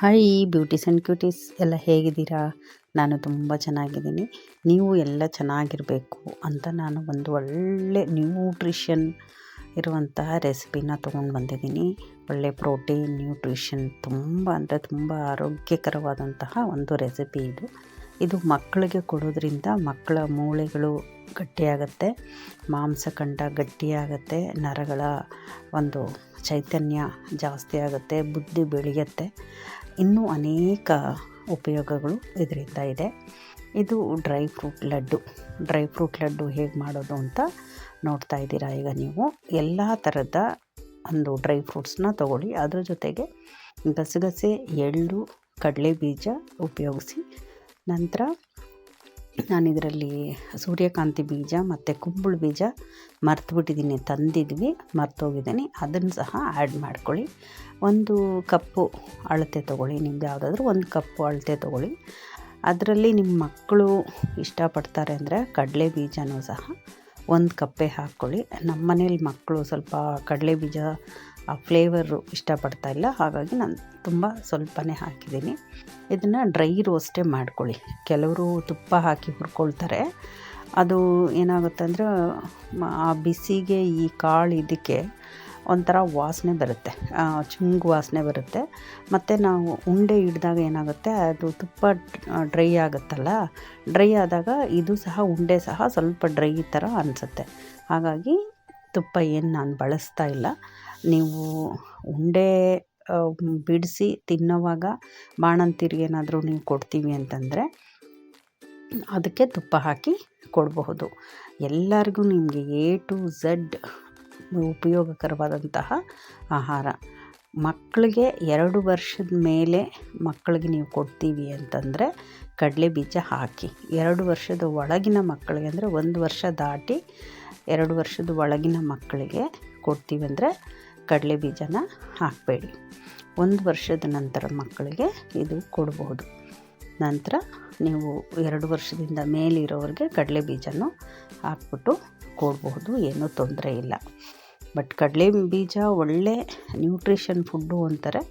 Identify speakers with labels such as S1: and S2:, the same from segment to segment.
S1: Hi, ಬ್ಯೂಟಿಸ್ and ಕ್ಯೂಟೀಸ್. ಎಲ್ಲ ಹೇಗಿದ್ದೀರಾ? ನಾನು ತುಂಬ ಚೆನ್ನಾಗಿದ್ದೀನಿ. ನೀವು ಎಲ್ಲ ಚೆನ್ನಾಗಿರಬೇಕು ಅಂತ ನಾನು ಒಂದು ಒಳ್ಳೆ ನ್ಯೂಟ್ರಿಷನ್ ಇರುವಂತಹ ರೆಸಿಪಿನ ತೊಗೊಂಡು ಬಂದಿದ್ದೀನಿ. ಒಳ್ಳೆ ಪ್ರೋಟೀನ್, ನ್ಯೂಟ್ರಿಷನ್ ತುಂಬ ಅಂದರೆ ತುಂಬ ಆರೋಗ್ಯಕರವಾದಂತಹ ಒಂದು ರೆಸಿಪಿ ಇದು. ಇದು ಮಕ್ಕಳಿಗೆ ಕೊಡೋದ್ರಿಂದ ಮಕ್ಕಳ ಮೂಳೆಗಳು ಗಟ್ಟಿಯಾಗತ್ತೆ ಮಾಂಸಖಂಡ ಗಟ್ಟಿಯಾಗತ್ತೆ, ನರಗಳ ಒಂದು ಚೈತನ್ಯ ಜಾಸ್ತಿ ಆಗುತ್ತೆ, ಬುದ್ಧಿ ಬೆಳೆಯುತ್ತೆ. ಇನ್ನೂ ಅನೇಕ ಉಪಯೋಗಗಳು ಇದರಿಂದ ಇದೆ. ಇದು dry fruit laddu. Dry fruit laddu ಹೇಗೆ ಮಾಡೋದು ಅಂತ ನೋಡ್ತಾ ಇದ್ದೀರಾ ಈಗ ನೀವು. ಎಲ್ಲ ಥರದ ಒಂದು ಡ್ರೈ ಫ್ರೂಟ್ಸ್ನ ತೊಗೊಳ್ಳಿ. ಅದ್ರ ಜೊತೆಗೆ ಗಸಗಸೆ, ಎಳ್ಳು ಕಡಲೆ ಬೀಜ ಉಪಯೋಗಿಸಿ ನಂತರ ನಾನು ಇದರಲ್ಲಿ ಸೂರ್ಯಕಾಂತಿ ಬೀಜ ಮತ್ತು ಕುಂಬಳ ಬೀಜ ಮರ್ತುಬಿಟ್ಟಿದ್ದೀನಿ, ತಂದಿದ್ವಿ, ಮರ್ತೋಗಿದ್ದೀನಿ. ಅದನ್ನು ಸಹ ಆ್ಯಡ್ ಮಾಡ್ಕೊಳ್ಳಿ. ಒಂದು ಕಪ್ಪು ಅಳತೆ ತೊಗೊಳ್ಳಿ, ನಿಮ್ದು ಯಾವುದಾದ್ರೂ ಒಂದು ಕಪ್ಪು ಅಳತೆ ತೊಗೊಳ್ಳಿ. ಅದರಲ್ಲಿ ನಿಮ್ಮ ಮಕ್ಕಳು ಇಷ್ಟಪಡ್ತಾರೆ ಅಂದರೆ ಕಡಲೆ ಬೀಜನೂ ಸಹ ಒಂದು ಕಪ್ಪೆ ಹಾಕ್ಕೊಳ್ಳಿ. ನಮ್ಮ ಮನೇಲಿ ಮಕ್ಕಳು ಸ್ವಲ್ಪ ಕಡಲೆ ಬೀಜ ಆ ಫ್ಲೇವರು ಇಷ್ಟಪಡ್ತಾ ಇಲ್ಲ. ಹಾಗಾಗಿ ನಾನು ತುಂಬ ಸ್ವಲ್ಪನೇ ಹಾಕಿದ್ದೀನಿ. ಇದನ್ನು ಡ್ರೈ ರೋಸ್ಟೇ ಮಾಡ್ಕೊಳ್ಳಿ. ಕೆಲವರು ತುಪ್ಪ ಹಾಕಿ ಹುರ್ಕೊಳ್ತಾರೆ. ಅದು ಏನಾಗುತ್ತೆ ಅಂದರೆ ಆ ಬಿಸಿಗೆ ಈ ಕಾಳು ಇದಕ್ಕೆ ಒಂಥರ ವಾಸನೆ ಬರುತ್ತೆ. ಚುಂಗು ವಾಸನೆ ಬರುತ್ತೆ. ಮತ್ತು ನಾವು ಉಂಡೆ ಹಿಡ್ದಾಗ ಏನಾಗುತ್ತೆ, ಅದು ತುಪ್ಪ ಡ್ರೈ ಆಗುತ್ತಲ್ಲ? ಡ್ರೈ ಆದಾಗ ಇದು ಸಹ ಉಂಡೆ ಸಹ ಸ್ವಲ್ಪ ಡ್ರೈ ಥರ ಅನಿಸುತ್ತೆ. ಹಾಗಾಗಿ ತುಪ್ಪ ಏನು ನಾನು ಬಳಸ್ತಾ ಇಲ್ಲ. ನೀವು ಉಂಡೆ ಬಿಡಿಸಿ ತಿನ್ನೋವಾಗ ಬಾಣಂತಿರಿಗೆ ಏನಾದರೂ ನೀವು ಕೊಡ್ತೀವಿ ಅಂತಂದರೆ ಅದಕ್ಕೆ ತುಪ್ಪ ಹಾಕಿ ಕೊಡಬಹುದು. ಎಲ್ಲರಿಗೂ ನಿಮಗೆ ಎ ಟು ಝಡ್ ಉಪಯೋಗಕರವಾದಂತಹ ಆಹಾರ. ಮಕ್ಕಳಿಗೆ ಎರಡು ವರ್ಷದ ಮೇಲೆ ಮಕ್ಕಳಿಗೆ ನೀವು ಕೊಡ್ತೀವಿ ಅಂತಂದರೆ ಕಡಲೆ ಬೀಜ ಹಾಕಿ. ಎರಡು ವರ್ಷದ ಒಳಗಿನ ಮಕ್ಕಳಿಗೆ ಅಂದರೆ ಒಂದು ವರ್ಷ ದಾಟಿ ಎರಡು ವರ್ಷದ ಒಳಗಿನ ಮಕ್ಕಳಿಗೆ ಕೊಡ್ತೀವಂದರೆ ಕಡಲೆ ಬೀಜನ ಹಾಕಬೇಡಿ. ಒಂದು ವರ್ಷದ ನಂತರ ಮಕ್ಕಳಿಗೆ ಇದು ಕೊಡಬಹುದು ನಂತರ ನೀವು ಎರಡು ವರ್ಷದಿಂದ ಮೇಲಿರೋರಿಗೆ ಕಡಲೆ ಬೀಜನೂ ಹಾಕ್ಬಿಟ್ಟು ಕೊಡಬಹುದು ಏನೂ ತೊಂದರೆ ಇಲ್ಲ. ಬಟ್ ಕಡಲೆ ಬೀಜ ಒಳ್ಳೆ ನ್ಯೂಟ್ರಿಷನ್ ಫುಡ್ಡು ಅಂತಾರೆ.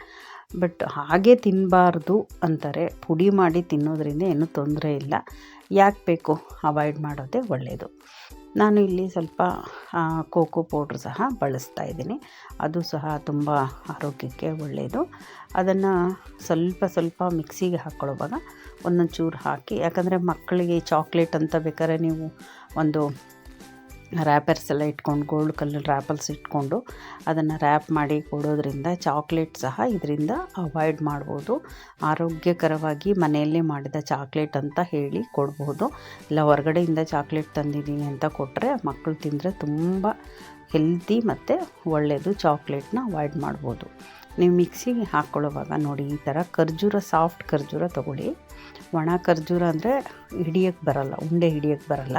S1: ಬಟ್ ಹಾಗೆ ತಿನ್ನಬಾರ್ದು ಅಂತಾರೆ. ಪುಡಿ ಮಾಡಿ ತಿನ್ನೋದ್ರಿಂದ ಏನೂ ತೊಂದರೆ ಇಲ್ಲ. ಯಾಕೆ ಬೇಕು? ಅವಾಯ್ಡ್ ಮಾಡೋದೇ ಒಳ್ಳೆಯದು ನಾನು ಇಲ್ಲಿ ಸ್ವಲ್ಪ ಕೋಕೋ ಪೌಡ್ರ್ ಸಹ ಬಳಸ್ತಾ ಇದ್ದೀನಿ. ಅದು ಸಹ ತುಂಬ ಆರೋಗ್ಯಕ್ಕೆ ಒಳ್ಳೆಯದು ಅದನ್ನು ಸ್ವಲ್ಪ ಸ್ವಲ್ಪ ಮಿಕ್ಸಿಗೆ ಹಾಕ್ಕೊಳ್ಳೋವಾಗ ಒಂದೊಂದು ಚೂರು ಹಾಕಿ, ಯಾಕಂದರೆ ಮಕ್ಕಳಿಗೆ ಚಾಕ್ಲೇಟ್ ಅಂತ ಬೇಕಾದ್ರೆ ನೀವು ಒಂದು ರ್ಯಾಪರ್ಸ್ ಎಲ್ಲ ಇಟ್ಕೊಂಡು ಗೋಲ್ಡ್ ಕಲರ್ ರ್ಯಾಪಲ್ಸ್ ಇಟ್ಕೊಂಡು ಅದನ್ನು ರ್ಯಾಪ್ ಮಾಡಿ ಕೊಡೋದ್ರಿಂದ ಚಾಕ್ಲೇಟ್ ಸಹ ಇದರಿಂದ ಅವಾಯ್ಡ್ ಮಾಡ್ಬೋದು. ಆರೋಗ್ಯಕರವಾಗಿ ಮನೆಯಲ್ಲೇ ಮಾಡಿದ ಚಾಕ್ಲೇಟ್ ಅಂತ ಹೇಳಿ ಕೊಡ್ಬೋದು. ಇಲ್ಲ, ಹೊರಗಡೆಯಿಂದ ಚಾಕ್ಲೇಟ್ ತಂದಿದ್ದೀನಿ ಅಂತ ಕೊಟ್ಟರೆ ಮಕ್ಕಳು ತಿಂದರೆ ತುಂಬ ಹೆಲ್ದಿ ಮತ್ತು ಒಳ್ಳೆಯದು ಚಾಕ್ಲೇಟ್ನ ಅವಾಯ್ಡ್ ಮಾಡ್ಬೋದು. ನೀವು ಮಿಕ್ಸಿಗೆ ಹಾಕ್ಕೊಳ್ಳೋವಾಗ ನೋಡಿ, ಈ ಥರ ಖರ್ಜೂರ ಸಾಫ್ಟ್ ಖರ್ಜೂರ ತೊಗೊಳ್ಳಿ. ಒಣ ಖರ್ಜೂರ ಅಂದರೆ ಹಿಡಿಯೋಕ್ಕೆ ಬರಲ್ಲ, ಉಂಡೆ ಹಿಡಿಯೋಕ್ಕೆ ಬರಲ್ಲ.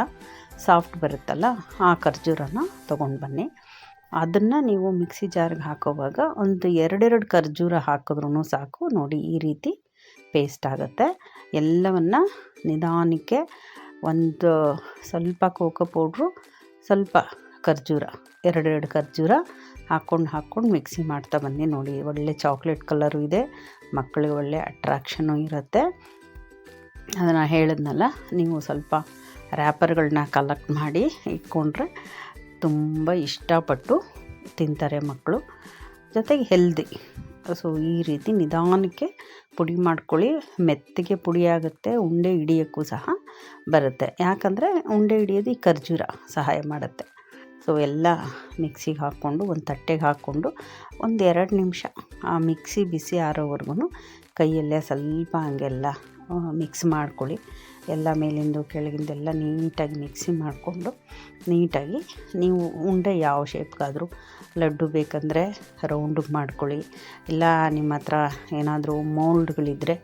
S1: ಸಾಫ್ಟ್ ಬರುತ್ತಲ್ಲ ಆ ಖರ್ಜೂರನ ತೊಗೊಂಡು ಬನ್ನಿ. ಅದನ್ನು ನೀವು ಮಿಕ್ಸಿ ಜಾರ್ಗೆ ಹಾಕೋವಾಗ ಒಂದು ಎರಡೆರಡು ಖರ್ಜೂರ ಹಾಕಿದ್ರೂ ಸಾಕು. ನೋಡಿ, ಈ ರೀತಿ ಪೇಸ್ಟ್ ಆಗುತ್ತೆ. ಎಲ್ಲವನ್ನು ನಿಧಾನಕ್ಕೆ ಒಂದು ಸ್ವಲ್ಪ ಕೋಕೋ ಪೌಡ್ರು, ಸ್ವಲ್ಪ ಖರ್ಜೂರ, ಎರಡೆರಡು ಖರ್ಜೂರ ಹಾಕ್ಕೊಂಡು ಹಾಕ್ಕೊಂಡು ಮಿಕ್ಸಿ ಮಾಡ್ತಾ ಬನ್ನಿ. ನೋಡಿ, ಒಳ್ಳೆ ಚಾಕ್ಲೇಟ್ ಕಲರು ಇದೆ. ಮಕ್ಕಳಿಗೆ ಒಳ್ಳೆ ಅಟ್ರಾಕ್ಷನು ಇರುತ್ತೆ. ಅದನ್ನು ಹೇಳಿದ್ನಲ್ಲ, ನೀವು ಸ್ವಲ್ಪ ರ್ಯಾಪರ್ಗಳನ್ನ ಕಲೆಕ್ಟ್ ಮಾಡಿ ಇಟ್ಕೊಂಡ್ರೆ ತುಂಬ ಇಷ್ಟಪಟ್ಟು ತಿಂತಾರೆ ಮಕ್ಕಳು. ಜೊತೆಗೆ ಹೆಲ್ದಿ ಸೊ ಈ ರೀತಿ ನಿಧಾನಕ್ಕೆ ಪುಡಿ ಮಾಡ್ಕೊಳ್ಳಿ. ಮೆತ್ತಗೆ ಪುಡಿ ಆಗುತ್ತೆ, ಉಂಡೆ ಹಿಡಿಯೋಕ್ಕೂ ಸಹ ಬರುತ್ತೆ. ಯಾಕಂದರೆ ಉಂಡೆ ಹಿಡಿಯೋದು ಈ ಖರ್ಜೂರ ಸಹಾಯ ಮಾಡುತ್ತೆ. ಸೊ ಎಲ್ಲ ಮಿಕ್ಸಿಗೆ ಹಾಕ್ಕೊಂಡು, ಒಂದು ತಟ್ಟೆಗೆ ಹಾಕ್ಕೊಂಡು ಒಂದು ಎರಡು ನಿಮಿಷ ಆ ಮಿಕ್ಸಿ ಬಿಸಿ ಆರೋವರೆಗೂ ಕೈಯಲ್ಲೇ ಸ್ವಲ್ಪ ಹಂಗೆಲ್ಲ ಮಿಕ್ಸ್ ಮಾಡ್ಕೊಳ್ಳಿ. ಎಲ್ಲ ಮೇಲಿಂದು ಕೆಳಗಿಂದೆಲ್ಲ ನೀಟಾಗಿ ಮಿಕ್ಸಿ ಮಾಡಿಕೊಂಡು ನೀಟಾಗಿ ನೀವು ಉಂಡೆ ಯಾವ ಶೇಪ್ಗಾದರೂ ಲಡ್ಡು ಬೇಕಂದರೆ ರೌಂಡಿಗೆ ಮಾಡ್ಕೊಳ್ಳಿ. ಇಲ್ಲ ನಿಮ್ಮ ಹತ್ರ ಏನಾದರೂ ಮೋಲ್ಡ್ಗಳಿದ್ದರೆ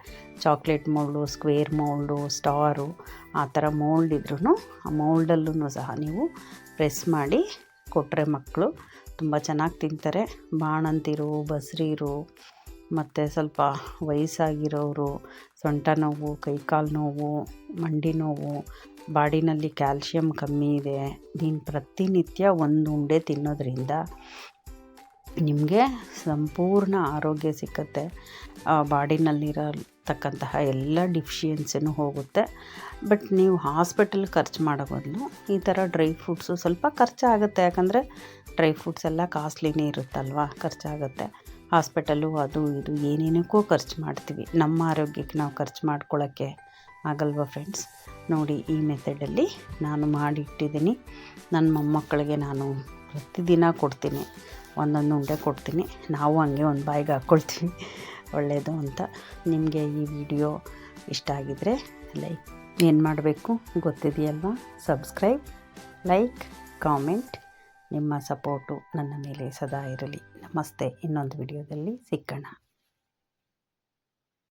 S1: chocolate mould, square mould, star ಆ ಥರ ಮೋಲ್ಡ್ ಇದ್ರೂ ಆ ಮೋಲ್ಡಲ್ಲೂ ಸಹ ನೀವು ಪ್ರೆಸ್ ಮಾಡಿ ಕೊಟ್ಟರೆ ಮಕ್ಕಳು ತುಂಬ ಚೆನ್ನಾಗಿ ತಿಂತಾರೆ. ಬಾಣಂತಿರು, ಬಸ್ರೀರು ಮತ್ತು ಸ್ವಲ್ಪ ವಯಸ್ಸಾಗಿರೋರು, ಸೊಂಟ ನೋವು, ಕೈಕಾಲು ನೋವು, ಮಂಡಿ ನೋವು, ಬಾಡಿನಲ್ಲಿ ಕ್ಯಾಲ್ಶಿಯಮ್ ಕಮ್ಮಿ ಇದೆ. ನೀನು ಪ್ರತಿನಿತ್ಯ ಒಂದು ಉಂಡೆ ತಿನ್ನೋದ್ರಿಂದ ನಿಮಗೆ ಸಂಪೂರ್ಣ ಆರೋಗ್ಯ ಸಿಕ್ಕತ್ತೆ. ಬಾಡಿನಲ್ಲಿರತಕ್ಕಂತಹ ಎಲ್ಲ ಡಿಫಿಷಿಯನ್ಸಿನೂ ಹೋಗುತ್ತೆ. ಬಟ್ ನೀವು ಹಾಸ್ಪಿಟಲ್ ಖರ್ಚು ಮಾಡೋ ಬದಲು ಈ ಥರ ಡ್ರೈ ಫ್ರೂಟ್ಸು ಸ್ವಲ್ಪ ಖರ್ಚಾಗುತ್ತೆ. ಯಾಕಂದರೆ ಡ್ರೈ ಫ್ರೂಟ್ಸ್ ಎಲ್ಲ ಕಾಸ್ಟ್ಲಿನೇ ಇರುತ್ತಲ್ವ? ಖರ್ಚಾಗುತ್ತೆ. ಹಾಸ್ಪಿಟಲ್ಲು ಅದು, ಇದು, ಏನೇನಕ್ಕೂ ಖರ್ಚು ಮಾಡ್ತೀವಿ. ನಮ್ಮ ಆರೋಗ್ಯಕ್ಕೆ ನಾವು ಖರ್ಚು ಮಾಡ್ಕೊಳ್ಳೋಕ್ಕೆ ಆಗಲ್ವ ಫ್ರೆಂಡ್ಸ್ ನೋಡಿ, ಈ ಮೆಥಡಲ್ಲಿ ನಾನು ಮಾಡಿಟ್ಟಿದ್ದೀನಿ. ನನ್ನ ಮೊಮ್ಮಕ್ಕಳಿಗೆ ನಾನು ಪ್ರತಿದಿನ ಕೊಡ್ತೀನಿ. ಒಂದೊಂದು ಉಂಡೆ ಕೊಡ್ತೀನಿ. ನಾವು ಹಂಗೆ ಒಂದು ಬಾಯಿಗೆ ಹಾಕ್ಕೊಳ್ತೀವಿ. ಒಳ್ಳೆಯದು ಅಂತ. ನಿಮಗೆ ಈ ವಿಡಿಯೋ ಇಷ್ಟ ಆಗಿದರೆ ಲೈಕ್ ಏನು ಮಾಡಬೇಕು ಗೊತ್ತಿದೆಯಲ್ವಾ? ಸಬ್ಸ್ಕ್ರೈಬ್ ಲೈಕ್ ಕಾಮೆಂಟ್ ನಿಮ್ಮ ಸಪೋರ್ಟು ನನ್ನ ಮೇಲೆ ಸದಾ ಇರಲಿ. ನಮಸ್ತೆ ಇನ್ನೊಂದು ವಿಡಿಯೋದಲ್ಲಿ ಸಿಕ್ಕಣ